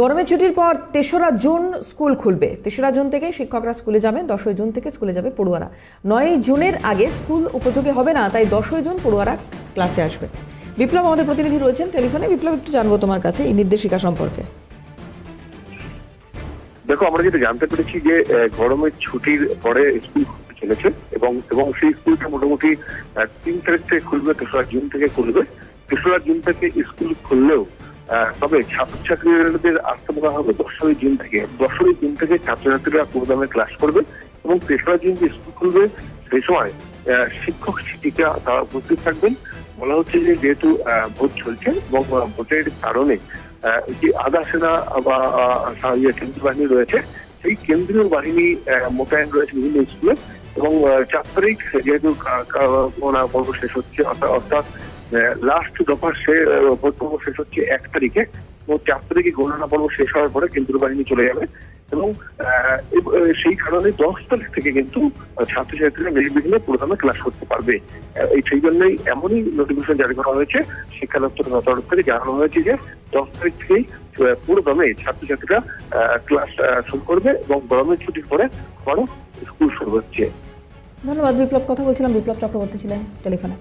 গরমের ছুটির পর তেসরা জুন স্কুল খুলবে। তেসরা জুন থেকে শিক্ষকরা স্কুলে যাবেন, দশই জুন থেকে স্কুলে যাবে পড়ুয়ারা। নয় জুনের আগে স্কুল উপযোগী হবে না, তাই দশই জুন পড়ুয়ারা ক্লাসে আসবে। বিপ্লব আমাদের প্রতিনিধি রয়েছেন টেলিফোনে। বিপ্লব, একটু জানব তোমার কাছে এই নির্দেশিকা সম্পর্কে। দেখো, আমরা যেটা জানতে পেরেছি যে গরমের ছুটির পরে স্কুল চলেছে এবং এবং সেই স্কুলটা মোটামুটি তিন তারিখ থেকে খুলবে, তেসরা জুন থেকে খুলবে। তেসরা জুন থেকে স্কুল খুললেও তবে ছাত্রছাত্রীদের আসতে বলা হবে দশই জুন থেকে। দশই জুন থেকে ছাত্রছাত্রীরা পুরোদমে ক্লাস করবে এবং তেসরা জুন যে স্কুল খুলবে, সেই সময় শিক্ষক, শিক্ষিকা তারা উপস্থিত থাকবেন। বলা হচ্ছে যে যেহেতু ভোট চলছে এবং ভোটের কারণে যে আধা সেনা বা ইয়ে কেন্দ্রীয় বাহিনী রয়েছে, সেই কেন্দ্রীয় বাহিনী মোতায়েন রয়েছে বিভিন্ন স্কুলে এবং চার তারিখ যেহেতু পর্ব শেষ হচ্ছে অর্থাৎ লাস্ট দফা সে পর্ব শেষ হচ্ছে এক তারিখে এবং চার তারিখে গণনা পর্ব শেষ হওয়ার পরে কেন্দ্রীয় বাহিনী চলে যাবে এবং সেই কারণে দশ তারিখ থেকে কিন্তু ছাত্রছাত্রীরা নির্বিঘ্নে প্রধানে ক্লাস করতে পারবে। এই সেই জন্যই এমনই নোটিফিকেশন জারি করা হয়েছে শিক্ষা দপ্তর তরফ থেকে জানানো হয়েছে যে দশ তারিখ থেকেই পুরো দমে ছাত্রছাত্রীরা ক্লাস শুরু করবে এবং গরমের ছুটির পরে আবারও স্কুল শুরু হচ্ছে। ধন্যবাদ, বিপ্লব। কথা বলছিলাম, বিপ্লব চক্রবর্তী ছিলেন টেলিফোনে।